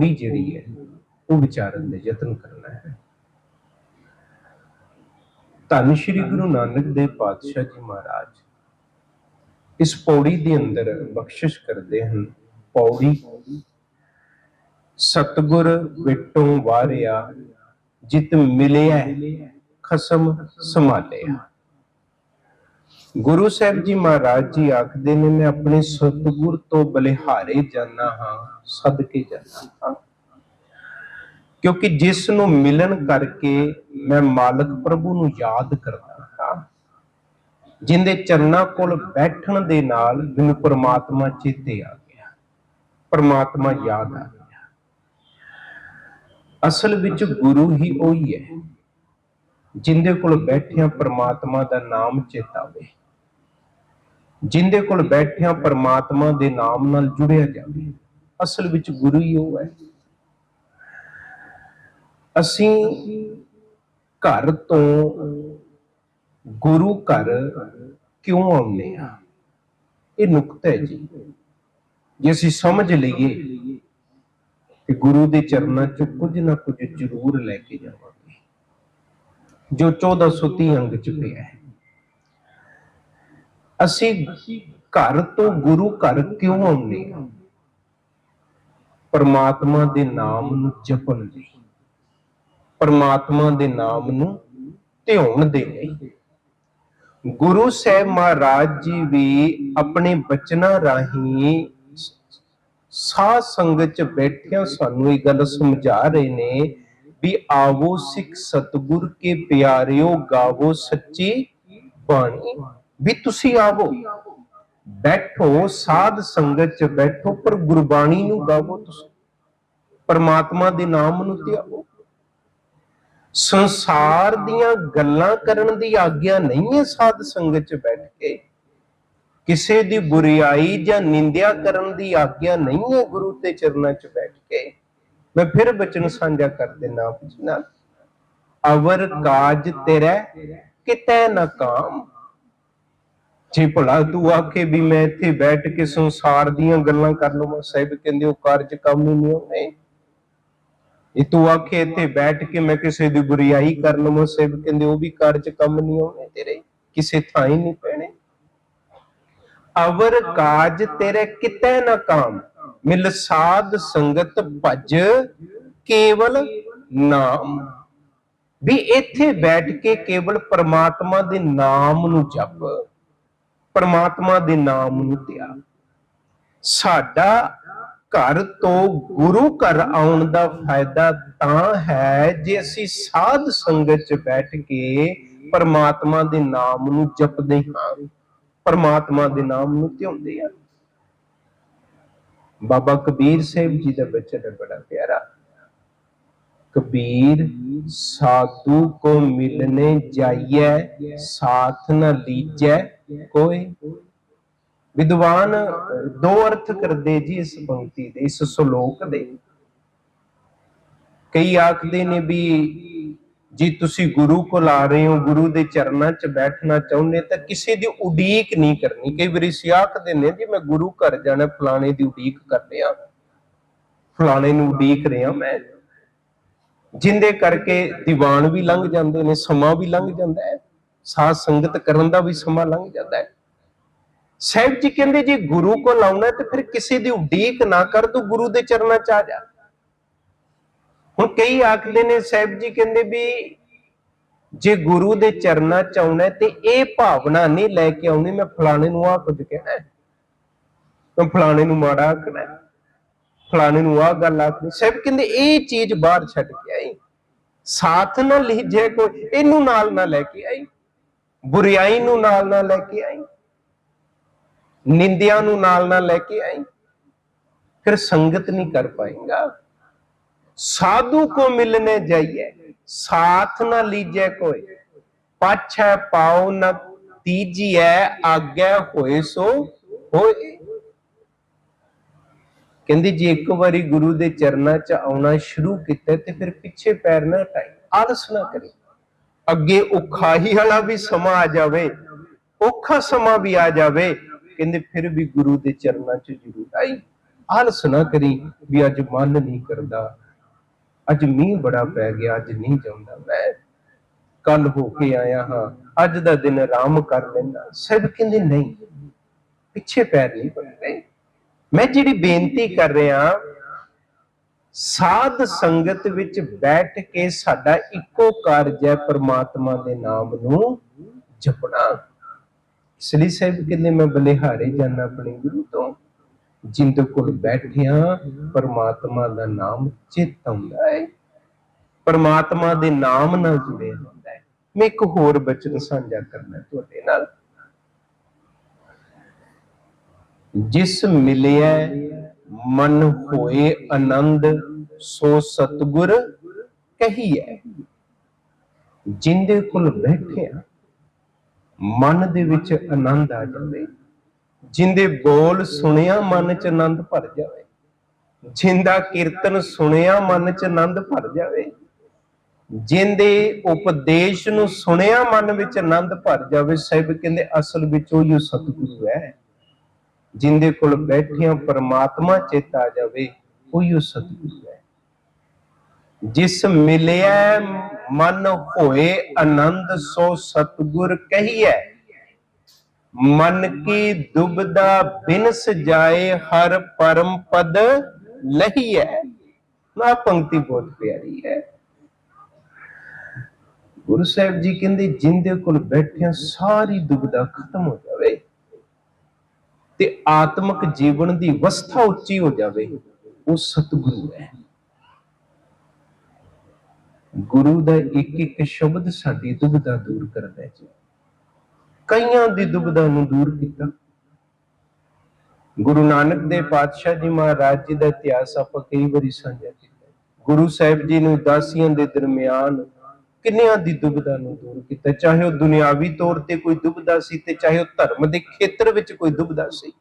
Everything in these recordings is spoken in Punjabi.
ਪੌੜੀ ਜਿਹੜੀ ਹੈ, ਉਹ ਵਿਚਾਰਨ ਦੇ ਯਤਨ ਕਰਨਾ ਹੈ। ਧੰਨ ਸ਼੍ਰੀ ਗੁਰੂ ਨਾਨਕ ਦੇਵ ਪਾਤਸ਼ਾਹ ਜੀ ਮਹਾਰਾਜ, ਇਸ ਪੌੜੀ ਦੇ ਅੰਦਰ ਬਖਸ਼ਿਸ਼ ਕਰਦੇ ਹਨ ਪੌੜੀ। ਸਤਗੁਰ ਵਿਟੋਂ ਵਾਰਿਆ, ਜਿਤ ਮਿਲਿਆ ਖਸਮ ਸੰਭਾਲਿਆ। ਗੁਰੂ ਸਾਹਿਬ ਜੀ ਮਹਾਰਾਜ ਜੀ ਆਖਦੇ ਨੇ, ਮੈਂ ਆਪਣੇ ਸਤਿਗੁਰ ਤੋਂ ਬਲਿਹਾਰੇ ਜਾਣਾ ਹਾਂ, ਸਦਕੇ ਜਾਣਾ ਹਾਂ। ਕਿਉਂਕਿ ਜਿਸ ਨੂੰ ਮਿਲਣ ਕਰਕੇ ਮੈਂ ਮਾਲਕ ਪ੍ਰਭੂ ਨੂੰ ਯਾਦ ਕਰਦਾ ਹਾਂ। ਜਿੰਦੇ ਚਰਨਾਂ ਕੋਲ ਬੈਠਣ ਦੇ ਨਾਲ ਮੈਨੂੰ ਪ੍ਰਮਾਤਮਾ ਚੇਤੇ ਆ ਗਿਆ, ਪ੍ਰਮਾਤਮਾ ਯਾਦ ਆ ਗਿਆ। ਅਸਲ ਵਿੱਚ ਗੁਰੂ ਹੀ ਉਹੀ ਹੈ, ਜਿੰਦੇ ਕੋਲ ਬੈਠਿਆਂ ਪ੍ਰਮਾਤਮਾ ਦਾ ਨਾਮ ਚੇਤਾਵੇ। ਜਿੰਦੇ ਕੋਲ ਬੈਠਿਆਂ ਪ੍ਰਮਾਤਮਾ ਦੇ ਨਾਮ ਨਾਲ ਜੁੜਿਆ ਜਾਵੇ। ਅਸਲ ਵਿੱਚ ਗੁਰੂ ਹੀ ਉਹ ਹੈ। ਅਸੀਂ ਘਰ ਤੋਂ ਗੁਰੂ ਘਰ ਕਿਉਂ ਆਉਂਦੇ ਆ ਇਹ ਨੁਕਤਾ ਹੈ ਜੀ। ਜੇ ਅਸੀਂ ਸਮਝ ਲਈਏ ਕਿ ਗੁਰੂ ਦੇ ਚਰਨਾਂ 'ਚ ਕੁਝ ਨਾ ਕੁਝ ਜ਼ਰੂਰ ਲੈ ਕੇ ਜਾਵਾਂਗੇ। ਜੋ 1430 ਅੰਗ 'ਚ ਪਿਆ ਹੈ। ਅਸੀਂ ਘਰ ਤੋਂ ਗੁਰੂ ਘਰ ਕਿਉਂ ਆਉਂਦੇ? ਆ ਪਰਮਾਤਮਾ ਦੇ ਨਾਮ ਨੂੰ ਜਪਣ ਲਈ। ਪਰਮਾਤਮਾ ਦੇ ਨਾਮ ਨੂੰ ਧਿਆਉਣ ਦੇ ਲਈ। ਗੁਰੂ ਸਾਹਿਬ ਮਹਾਰਾਜ ਜੀ ਵੀ ਆਪਣੇ ਬਚਨਾਂ ਰਾਹੀਂ ਸਾਧ ਸੰਗਤ ਚ ਬੈਠਿਆਂ ਸਾਨੂੰ ਇਹ ਗੱਲ ਸਮਝਾ ਰਹੇ ਨੇ ਵੀ ਆਵੋ ਸਿੱਖ ਸਤਗੁਰ ਕੇ ਪਿਆਰਿਓ ਗਾਵੋ ਸੱਚੀ ਬਾਣੀ। ਵੀ ਤੁਸੀਂ ਆਵੋ। ਬੈਠੋ, ਸਾਧ ਸੰਗਤ ਚ ਬੈਠੋ, ਪਰ ਗੁਰਬਾਣੀ ਨੂੰ ਗਾਵੋ ਤੁਸੀਂ। ਪਰਮਾਤਮਾ ਦੇ ਨਾਮ ਨੂੰ ਧਿਆਵੋ ਸੰਸਾਰ ਦੀਆਂ ਗੱਲਾਂ ਕਰਨ ਦੀ ਆਗਿਆ ਨਹੀਂ ਹੈ ਸਾਧ ਸੰਗਤ ਚ ਬੈਠ ਕੇ। ਕਿਸੇ ਦੀ ਬੁਰੀਾਈ ਜਾਂ ਨਿੰਦਿਆ ਕਰਨ ਦੀ ਆਗਿਆ ਨਹੀਂ ਹੈ ਗੁਰੂ ਤੇ ਚਰਨਾਂ ਚ ਬੈਠ ਕੇ। ਮੈਂ ਫਿਰ ਬਚਨ ਸਾਂਝਾ ਕਰ ਦੇਣਾ ਆਪ ਜੀ ਅਵਰ ਕਾਜ ਤੇਰਾ ਕਿਤੈ ਨਾ ਕਾਮ। ਜੇ ਭਲਾ ਤੂੰ ਆਖੇ ਵੀ ਮੈਂ ਇੱਥੇ ਬੈਠ ਕੇ ਸੰਸਾਰ ਦੀਆਂ ਗੱਲਾਂ ਕਰ ਲਵਾਂ। ਸਾਹਿਬ ਕਹਿੰਦੇ, ਉਹ ਕਾਰਜ ਕੰਮ ਹੀ ਨਹੀਂ ਹੋਣੇ ਇਹ ਤੂੰ ਆਖੇ ਇੱਥੇ ਬੈਠ ਕੇ ਮੈਂ ਕਿਸੇ ਦੀ ਬੁਰੀਾਈ ਕਰ ਲਵਾਂ। ਸਾਹਿਬ ਕਹਿੰਦੇ, ਉਹ ਵੀ ਕਾਰਜ ਕੰਮ ਨਹੀਂ ਹੋਣੇ ਤੇਰੇ। ਕਿਸੇ ਥਾਂ ਹੀ ਨਹੀਂ ਪੈਣੇ। ਅਵਰ ਕਾਜ ਤੇਰੇ ਕਿਤੇ ਨਾ ਕਾਮ। ਮਿਲ ਸਾਧ ਸੰਗਤ ਭਜ ਕੇਵਲ ਨਾਮ। ਵੀ ਇੱਥੇ ਬੈਠ ਕੇ ਕੇਵਲ ਪਰਮਾਤਮਾ ਦੇ ਨਾਮ ਨੂੰ ਜਪ। ਪਰਮਾਤਮਾ ਦੇ ਨਾਮ ਨੂੰ ਧਿਆਨ ਸਾਡਾ ਘਰ ਤੋਂ ਗੁਰੂ ਘਰ ਆਉਣ ਦਾ ਫਾਇਦਾ ਤਾਂ ਹੈ ਜੇ ਅਸੀਂ ਸਾਧ ਸੰਗਤ 'ਚ ਬੈਠ ਕੇ ਪਰਮਾਤਮਾ ਦੇ ਨਾਮ ਨੂੰ ਜਪਦੇ ਹਾਂ। ਪਰਮਾਤਮਾ ਦੇ ਨਾਮ ਨੂੰ ਧਿਆਉਂਦੇ ਹਾਂ। ਬਾਬਾ ਕਬੀਰ ਸਾਹਿਬ ਜੀ ਦਾ ਬਚਨ ਹੈ ਬੜਾ ਪਿਆਰਾ। ਕਬੀਰ, ਸਾਧੂ ਕੋ ਮਿਲਨੇ ਜਾਈਐ, ਸਾਥ ਨ ਲੀਜੈ ਕੋਈ ਵਿਦਵਾਨ ਦੋ ਅਰਥ ਕਰਦੇ ਜੀ ਇਸ ਪੰਕਤੀ ਦੇ, ਇਸ ਸ਼ਲੋਕ ਦੇ। ਕਈ ਆਖਦੇ ਨੇ ਵੀ ਜੀ ਤੁਸੀਂ ਗੁਰੂ ਕੋਲ ਆ ਰਹੇ ਹੋ, ਗੁਰੂ ਦੇ ਚਰਨਾਂ 'ਚ ਬੈਠਣਾ ਚਾਹੁੰਦੇ ਤਾਂ ਕਿਸੇ ਦੀ ਉਡੀਕ ਨਹੀਂ ਕਰਨੀ। ਕਈ ਵਾਰੀ ਸਿਆਖਦੇ ਨੇ ਜੀ ਮੈਂ ਗੁਰੂ ਘਰ ਜਾਣਾ, ਫਲਾਣੇ ਦੀ ਉਡੀਕ ਕਰ ਰਿਹਾ। ਫਲਾਣੇ ਨੂੰ ਉਡੀਕ ਰਿਹਾ ਮੈਂ। ਜਿੰਦੇ ਕਰਕੇ ਦੀਵਾਨ ਵੀ ਲੰਘ ਜਾਂਦੇ ਨੇ, ਸਮਾਂ ਵੀ ਲੰਘ ਜਾਂਦਾ ਹੈ। ਸਾਧ ਸੰਗਤ ਕਰਨ ਦਾ ਵੀ ਸਮਾਂ ਲੰਘ ਜਾਂਦਾ ਹੈ। ਸਾਹਿਬ ਜੀ ਕਹਿੰਦੇ ਜੇ ਗੁਰੂ ਕੋਲ ਆਉਣਾ ਤੇ ਫਿਰ ਕਿਸੇ ਦੀ ਉਡੀਕ ਨਾ ਕਰ ਤੂੰ ਗੁਰੂ ਦੇ ਚਰਨਾਂ 'ਚ ਆ ਜਾ। ਹੁਣ ਕਈ ਆਖਦੇ ਨੇ ਸਾਹਿਬ ਜੀ ਕਹਿੰਦੇ ਵੀ ਜੇ ਗੁਰੂ ਦੇ ਚਰਨਾਂ 'ਚ ਆਉਣਾ ਤੇ ਇਹ ਭਾਵਨਾ ਨਹੀਂ ਲੈ ਕੇ ਆਉਣੀ ਮੈਂ ਫਲਾਣੇ ਨੂੰ ਆ ਕੁਝ ਕਹਿਣਾ ਮੈਂ ਫਲਾਣੇ ਨੂੰ ਮਾੜਾ ਆਖਣਾ ਫਲਾਣੇ ਨੂੰ ਆ ਗੱਲ ਆਖਣੀ ਸਾਹਿਬ ਕਹਿੰਦੇ ਇਹ ਚੀਜ਼ ਬਾਹਰ ਛੱਡ ਕੇ ਆਈ। ਸਾਥ ਨਾ ਲਿਜੇ ਕੋਈ, ਇਹਨੂੰ ਨਾਲ ਨਾ ਲੈ ਕੇ ਆਈ। ਬੁਰੀਾਈ ਨੂੰ ਨਾਲ ਨਾ ਲੈ ਕੇ ਆਈ, ਨਿੰਦਿਆਂ ਨੂੰ ਨਾਲ ਨਾ ਲੈ ਕੇ ਆਈ, ਫਿਰ ਸੰਗਤ ਨਹੀਂ ਕਰ ਪਾਏਗਾ। ਸਾਧੂ ਕੋ ਮਿਲਨੇ ਜਾਈਏ, ਸਾਥ ਨਾ ਲੀਜੇ ਕੋਈ, ਪਾਛੈ ਪਾਉ ਨ ਤੀਜੀਐ, ਆਗੇ ਹੋਏ ਸੋ ਹੋਏ। ਕਹਿੰਦੀ ਜੇ ਇੱਕ ਵਾਰੀ ਗੁਰੂ ਦੇ ਚਰਨਾਂ 'ਚ ਆਉਣਾ ਸ਼ੁਰੂ ਕੀਤਾ ਤੇ ਫਿਰ ਪਿੱਛੇ ਪੈਰ ਨਾ ਹਟਾਈ, ਆਲਸ ਨਾ ਕਰੇ। ਅੱਗੇ ਉਖਾਹੀ ਵਾਲਾ ਵੀ ਸਮਾਂ ਆ ਜਾਵੇ, ਔਖਾ ਸਮਾਂ ਵੀ ਆ ਜਾਵੇ, ਕਹਿੰਦੇ ਫਿਰ ਵੀ ਗੁਰੂ ਦੇ ਚਰਨਾਂ 'ਚ ਜ਼ਰੂਰ ਆਈ। ਆਲਸ ਨਾ ਕਰੀ ਵੀ ਅੱਜ ਮਨ ਨਹੀਂ ਕਰਦਾ, ਅੱਜ ਮੀਂਹ ਬੜਾ ਪੈ ਗਿਆ, ਅੱਜ ਨਹੀਂ ਜਾਂਦਾ। ਮੈਂ ਕੱਲ ਹੋ ਕੇ ਆਇਆ ਹਾਂ, ਅੱਜ ਦਾ ਦਿਨ ਆਰਾਮ ਕਰ ਲੈਂਦਾ। ਸਭ ਕਹਿੰਦੇ ਨਹੀਂ, ਪਿੱਛੇ ਪੈਰ ਨਹੀਂ ਪੜਦੇ ਮੈਂ ਜਿਹੜੀ ਬੇਨਤੀ ਕਰ ਰਿਹਾ ਸਾਧ ਸੰਗਤ ਵਿੱਚ ਬੈਠ ਕੇ ਸਾਡਾ ਇੱਕੋ ਕਾਰਜ ਹੈ ਪ੍ਰਮਾਤਮਾ ਦੇ ਨਾਮ ਨੂੰ ਜਪਣਾ। ਇਸ ਲਈ ਸਾਹਿਬ ਕਹਿੰਦੇ, ਮੈਂ ਬਲਿਹਾਰੇ ਜਾਣਾ ਆਪਣੇ ਗੁਰੂ ਤੋਂ। ਜਿੰਦ ਕੋਲ ਬੈਠਿਆ ਪਰਮਾਤਮਾ ਦਾ ਨਾਮ ਚਿਤ ਆਉਂਦਾ ਹੈ ਪਰਮਾਤਮਾ ਦੇ ਨਾਮ ਨਾਲ ਜੁੜੇ ਹੁੰਦਾ ਹੈ ਮੈਂ ਇੱਕ ਹੋਰ ਬਚਨ ਸਾਂਝਾ ਕਰਨਾ ਤੁਹਾਡੇ ਨਾਲ। ਜਿਸ ਮਿਲਿਆ ਮਨ ਹੋਏ ਆਨੰਦ, ਸੋ ਸਤਗੁਰ ਕਹੀਐ। ਜਿੰਦੇ ਕੋਲ ਬੈਠਿਆ, ਮਨ ਦੇ ਵਿੱਚ ਆਨੰਦ ਆ ਜਾਵੇ। ਜਿੰਦੇ ਬੋਲ ਸੁਣਿਆ, ਮਨ ਚ ਆਨੰਦ ਭਰ ਜਾਵੇ। ਜਿੰਦਾ ਕੀਰਤਨ ਸੁਣਿਆ, ਮਨ ਚ ਆਨੰਦ ਭਰ ਜਾਵੇ। ਜਿੰਦੇ ਉਪਦੇਸ਼ ਨੂੰ ਸੁਣਿਆ, ਮਨ ਵਿੱਚ ਆਨੰਦ ਭਰ ਜਾਵੇ, ਸਾਹਿਬ ਕਹਿੰਦੇ ਅਸਲ ਵਿੱਚ ਉਹ ਹੀ ਸਤਿਗੁਰੂ ਹੈ। ਜਿੰਦੇ ਕੋਲ ਬੈਠਿਆਂ ਪਰਮਾਤਮਾ ਚੇਤ ਆ ਜਾਵੇ, ਉਹ ਸਤਿਗੁਰੂ ਹੈ। ਜਿਸ ਮਿਲਿਆ ਮਨ ਹੋਏ ਆਨੰਦ, ਸੋ ਸਤਿਗੁਰ ਕਹੀਐ, ਮਨ ਕੀ ਦੁਬਦਾ ਬਿਨਸ ਜਾਏ, ਹਰ ਪਰਮ ਪਦ ਲਹੀਐ। ਨਾ, ਪੰਕਤੀ ਬਹੁਤ ਪਿਆਰੀ ਹੈ। ਗੁਰੂ ਸਾਹਿਬ ਜੀ ਕਹਿੰਦੇ, ਜਿੰਦੇ ਕੋਲ ਬੈਠਿਆਂ ਸਾਰੀ ਦੁਬਦਾ ਖਤਮ ਹੋ ਜਾਵੇ। ਤੇ ਆਤਮਿਕ ਜੀਵਨ ਦੀ ਅਵਸਥਾ ਉੱਚੀ ਹੋ ਜਾਵੇ, ਉਹ ਸਤਿਗੁਰੂ ਹੈ। ਗੁਰੂ ਦਾ ਇੱਕ ਇੱਕ ਸ਼ਬਦ ਸਾਡੀ ਦੁਬਦਾ ਦੂਰ ਕਰਦਾ ਹੈ ਜੀ। ਕਈਆਂ ਦੀ ਦੁਬਦਾ ਨੂੰ ਦੂਰ ਕੀਤਾ। ਗੁਰੂ ਨਾਨਕ ਦੇਵ ਪਾਤਸ਼ਾਹ ਜੀ ਮਹਾਰਾਜ ਜੀ ਦਾ ਇਤਿਹਾਸ ਆਪਾਂ ਕਈ ਵਾਰੀ ਸਾਂਝਾ ਕੀਤਾ। ਗੁਰੂ ਸਾਹਿਬ ਜੀ ਨੂੰ ਉਦਾਸੀਆਂ ਦੇ ਦਰਮਿਆਨ ਕਿੰਨਿਆਂ ਦੀ ਦੁਬਦਾ ਨੂੰ ਦੂਰ ਕੀਤਾ? ਚਾਹੇ ਉਹ ਦੁਨਿਆਵੀ ਤੌਰ ਤੇ ਕੋਈ ਦੁਬਦਾ ਸੀ ਤੇ ਚਾਹੇ ਉਹ ਧਰਮ ਦੇ ਖੇਤਰ ਵਿੱਚ ਕੋਈ ਦੁਬਦਾ ਸੀ।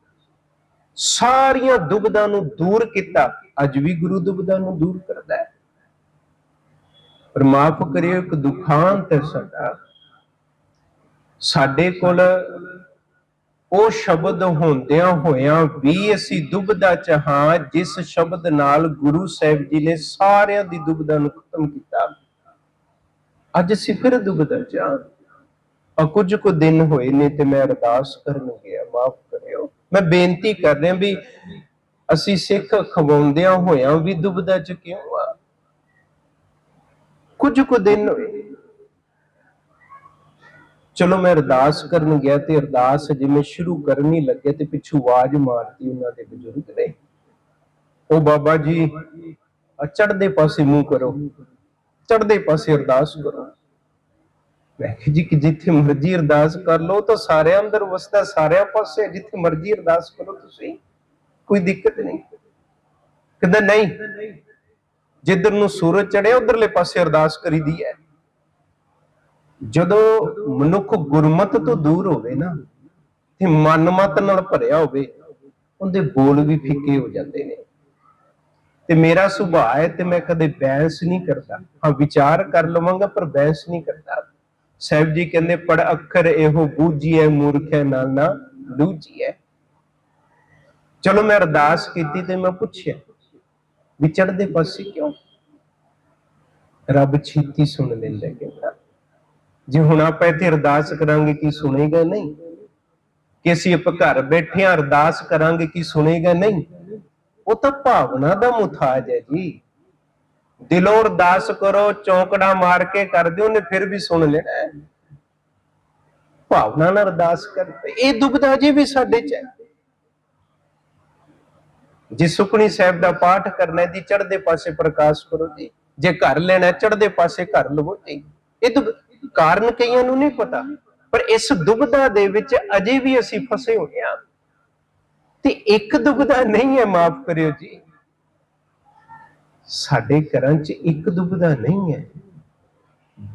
ਸਾਰੀਆਂ ਦੁਬਦਾ ਨੂੰ ਦੂਰ ਕੀਤਾ, ਅੱਜ ਵੀ ਗੁਰੂ ਦੁਬਦਾ ਨੂੰ ਦੂਰ ਕਰਦਾ ਹੈ। ਪਰ ਮਾਫ ਕਰਿਓ, ਇੱਕ ਦੁਖਾਂਤ ਹੈ ਸਾਡਾ। ਸਾਡੇ ਕੋਲ ਉਹ ਸ਼ਬਦ ਹੁੰਦਿਆਂ ਹੋਇਆਂ ਵੀ ਅਸੀਂ ਦੁਬਦਾ ਚ ਹਾਂ ਜਿਸ ਸ਼ਬਦ ਨਾਲ ਗੁਰੂ ਸਾਹਿਬ ਜੀ ਨੇ ਸਾਰਿਆਂ ਦੀ ਦੁਬਦਾ ਨੂੰ ਖਤਮ ਕੀਤਾ। ਅੱਜ ਅਸੀਂ ਫਿਰ ਦੁਬਦਾ ਚ ਹਾਂ ਕੁਝ ਕੁ ਦਿਨ ਹੋਏ ਨੇ ਤੇ ਮੈਂ ਅਰਦਾਸ ਕਰਨ ਗਿਆ, ਮਾਫ ਕਰਿਓ। ਮੈਂ ਬੇਨਤੀ ਕਰ ਰਿਹਾ ਵੀ ਅਸੀਂ ਸਿੱਖ ਖਵਾਉਂਦਿਆਂ ਹੋਇਆਂ ਵੀ ਦੁਬਦਾ ਚ ਕਿਉਂ ਆ? ਕੁਝ ਕੁ ਦਿਨ ਹੋਏ। ਚਲੋ ਮੈਂ ਅਰਦਾਸ ਕਰਨ ਗਿਆ ਤੇ ਅਰਦਾਸ ਜਿਵੇਂ ਸ਼ੁਰੂ ਕਰਨੀ ਲੱਗੇ ਤੇ ਪਿੱਛੋਂ ਆਵਾਜ਼ ਮਾਰਤੀ ਉਹਨਾਂ ਦੇ ਬਜ਼ੁਰਗ ਨੇ। ਉਹ ਬਾਬਾ ਜੀ ਚੜਦੇ ਪਾਸੇ ਮੂੰਹ ਕਰੋ। ਚੜਦੇ ਪਾਸੇ ਅਰਦਾਸ ਕਰੋ। ਮੈਂ ਜੀ ਕਿ ਜਿੱਥੇ ਮਰਜ਼ੀ ਅਰਦਾਸ ਕਰ ਲਓ ਤਾਂ ਸਾਰਿਆਂ ਅੰਦਰ ਵਸਦਾ, ਸਾਰਿਆਂ ਪਾਸੇ, ਜਿੱਥੇ ਮਰਜ਼ੀ ਅਰਦਾਸ ਕਰੋ ਤੁਸੀਂ, ਕੋਈ ਦਿੱਕਤ ਨਹੀਂ। ਕਹਿੰਦਾ ਨਹੀਂ, ਜਿੱਧਰ ਨੂੰ ਸੂਰਜ ਚੜਿਆ ਉਧਰਲੇ ਪਾਸੇ ਅਰਦਾਸ ਕਰੀਦੀ ਹੈ। ਜਦੋਂ ਮਨੁੱਖ ਗੁਰਮਤ ਤੋਂ ਦੂਰ ਹੋਵੇ ਨਾ, ਤੇ ਮਨਮਤ ਨਾਲ ਭਰਿਆ ਹੋਵੇ, ਉਹਦੇ ਬੋਲ ਵੀ ਫਿੱਕੇ ਹੋ ਜਾਂਦੇ ਨੇ। ਤੇ ਮੇਰਾ ਸੁਭਾਅ ਹੈ ਤੇ ਮੈਂ ਕਦੇ ਬਹਿਸ ਨਹੀਂ ਕਰਦਾ ਹਾਂ ਵਿਚਾਰ ਕਰ ਲਵਾਂਗਾ ਪਰ ਬਹਿਸ ਨਹੀਂ ਕਰਦਾ ਸਾਹਿਬ ਜੀ ਕਹਿੰਦੇ ਪੜ ਅੱਖਰ ਇਹੋ ਬੂਝੀਐ ਮੂਰਖੈ ਨਾਲ ਨਾ ਲੂਝੀਐ ਚਲੋ ਮੈਂ ਅਰਦਾਸ ਕੀਤੀ ਤੇ ਮੈਂ ਪੁੱਛਿਆ ਵੀ ਚੜ੍ਹਦੇ ਪਾਸੇ ਕਿਉਂ ਰੱਬ ਛੇਤੀ ਸੁਣ ਲੈਂਦਾ ਕਹਿੰਦਾ ਜੇ ਹੁਣ ਆਪਾਂ ਇੱਥੇ ਅਰਦਾਸ ਕਰਾਂਗੇ ਕੀ ਸੁਣੇਗਾ ਨਹੀਂ ਕਿ ਅਸੀਂ ਆਪਾਂ ਘਰ ਬੈਠੇ ਆਂ ਅਰਦਾਸ ਕਰਾਂਗੇ ਕੀ ਸੁਣੇਗਾ ਨਹੀਂ ਉਹ ਤਾਂ ਭਾਵਨਾ ਦਾ ਮੁਤਾਜ ਹੈ ਜੀ। ਦਿਲੋਂ ਅਰਦਾਸ ਕਰੋ ਚੌਂਕੜਾ ਮਾਰ ਕੇ ਕਰ ਦਿਓ ਉਹਨੇ ਫਿਰ ਵੀ ਸੁਣ ਲੈਣਾ ਭਾਵਨਾ ਨਾਲ ਅਰਦਾਸ ਕਰ ਇਹ ਦੁਬਦਾ ਜੀ ਵੀ ਸਾਡੇ ਚ ਜੇ ਸੁਖਣੀ ਸਾਹਿਬ ਦਾ ਪਾਠ ਕਰਨਾ ਹੈ ਦੀ ਚੜ੍ਹਦੇ ਪਾਸੇ ਪ੍ਰਕਾਸ਼ ਕਰੋ ਜੀ। ਜੇ ਘਰ ਲੈਣਾ ਹੈ, ਚੜ੍ਹਦੇ ਪਾਸੇ ਘਰ ਲਵੋ ਜੀ। ਇਹ ਦੁਬ- ਕਾਰਨ ਕਈਆਂ ਨੂੰ ਨਹੀਂ ਪਤਾ ਪਰ ਇਸ ਦੁਬਦਾ ਦੇ ਵਿੱਚ ਅਜੇ ਵੀ ਅਸੀਂ ਫਸੇ ਹੋਏ ਹਾਂ। ਤੇ ਇੱਕ ਦੁਬਦਾ ਨਹੀਂ ਹੈ, ਮਾਫ ਕਰਿਓ ਜੀ। ਸਾਡੇ ਘਰਾਂ 'ਚ ਇੱਕ ਦੁਬਦਾ ਨਹੀਂ ਹੈ।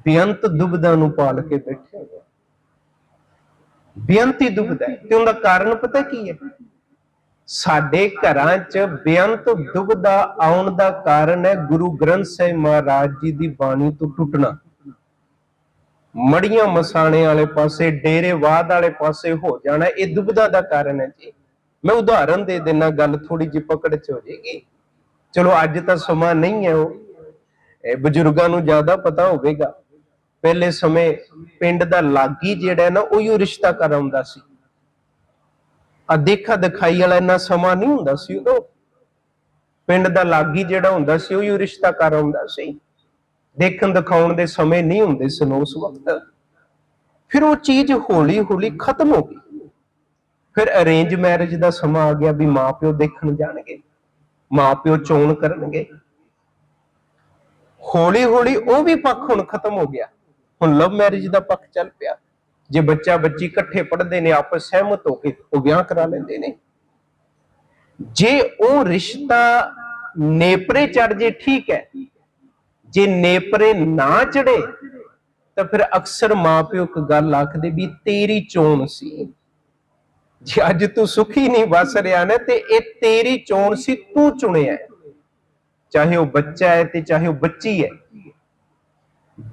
ਬੇਅੰਤ ਦੁਬਦਾ ਨੂੰ ਪਾਲ ਕੇ ਬੈਠੇ ਹੋਏ ਬੇਅੰਤੀ ਦੁਬਦਾ ਤੇ ਉਹਦਾ ਕਾਰਨ ਪਤਾ ਕੀ ਹੈ? ਸਾਡੇ ਘਰਾਂ 'ਚ ਬੇਅੰਤ ਦੁਬਦਾ ਆਉਣ ਦਾ ਕਾਰਨ ਹੈ ਗੁਰੂ ਗ੍ਰੰਥ ਸਾਹਿਬ ਮਹਾਰਾਜ ਜੀ ਦੀ ਬਾਣੀ ਤੋਂ ਟੁੱਟਣਾ। ਮੜੀਆਂ ਮਸਾਣੇ ਵਾਲੇ ਪਾਸੇ ਡੇਰੇਵਾਦ ਵਾਲੇ ਪਾਸੇ ਹੋ ਜਾਣਾ, ਇਹ ਦੁਬਦਾ ਦਾ ਕਾਰਨ ਹੈ ਜੀ। ਮੈਂ ਉਦਾਹਰਨ ਦੇ ਦੇਣਾ ਗੱਲ ਥੋੜੀ ਜਿਹੀ ਪਕੜ ਚ ਹੋ ਜਾਏਗੀ। ਚਲੋ, ਅੱਜ ਤਾਂ ਸਮਾਂ ਨਹੀਂ ਹੈ ਉਹ। ਬਜ਼ੁਰਗਾਂ ਨੂੰ ਜ਼ਿਆਦਾ ਪਤਾ ਹੋਵੇਗਾ। ਪਹਿਲੇ ਸਮੇਂ ਪਿੰਡ ਦਾ ਲਾਗੀ ਜਿਹੜਾ ਨਾ, ਉਹੀ ਉਹ ਰਿਸ਼ਤਾ ਕਰ ਆਉਂਦਾ ਸੀ। ਆ ਦੇਖਾ ਦਿਖਾਈ ਵਾਲਾ ਇੰਨਾ ਸਮਾਂ ਨਹੀਂ ਹੁੰਦਾ ਸੀ ਉਦੋਂ। ਪਿੰਡ ਦਾ ਲਾਗੀ ਜਿਹੜਾ ਹੁੰਦਾ ਸੀ, ਉਹੀ ਉਹ ਰਿਸ਼ਤਾ ਕਰ ਆਉਂਦਾ ਸੀ। ਦੇਖਣ ਦਿਖਾਉਣ ਦੇ ਸਮੇਂ ਨਹੀਂ ਹੁੰਦੇ ਸਨ ਉਸ ਵਕਤ। ਫਿਰ ਉਹ ਚੀਜ਼ ਹੌਲੀ ਹੌਲੀ ਖਤਮ ਹੋ ਗਈ। ਫਿਰ ਅਰੇਂਜ ਮੈਰਿਜ ਦਾ ਸਮਾਂ ਆ ਗਿਆ ਵੀ ਮਾਪਿਓ ਦੇਖਣ ਜਾਣਗੇ, ਮਾਪਿਓ ਚੋਣ ਕਰਨਗੇ। ਹੌਲੀ ਹੌਲੀ ਉਹ ਵੀ ਪੱਖ ਹੁਣ ਖਤਮ ਹੋ ਗਿਆ। ਹੁਣ ਲਵ ਮੈਰਿਜ ਦਾ ਪੱਖ ਚੱਲ ਪਿਆ। ਜੇ ਬੱਚਾ ਬੱਚੀ ਇਕੱਠੇ ਪੜ੍ਹਦੇ ਨੇ, ਆਪਸ ਸਹਿਮਤ ਹੋ ਕੇ ਉਹ ਵਿਆਹ ਕਰਾ ਲੈਂਦੇ ਨੇ। ਜੇ ਉਹ ਰਿਸ਼ਤਾ ਨੇਪਰੇ ਚੜ ਜੇ, ਠੀਕ ਹੈ। ਜੇ ਨੇਪਰੇ ਨਾ ਚੜੇ ਤਾਂ ਫਿਰ ਅਕਸਰ ਮਾਪਿਓ ਇੱਕ ਗੱਲ ਆਖਦੇ ਵੀ ਤੇਰੀ ਚੋਣ ਸੀ। ਜੇ, ਅੱਜ ਤੂੰ ਸੁਖੀ ਨਹੀਂ ਵਸ ਰਿਹਾ ਨਾ ਤੇ ਇਹ ਤੇਰੀ ਚੋਣ ਸੀ, ਤੂੰ ਚੁਣਿਆ ਚਾਹੇ ਉਹ ਬੱਚਾ ਹੈ ਤੇ ਚਾਹੇ ਉਹ ਬੱਚੀ ਹੈ,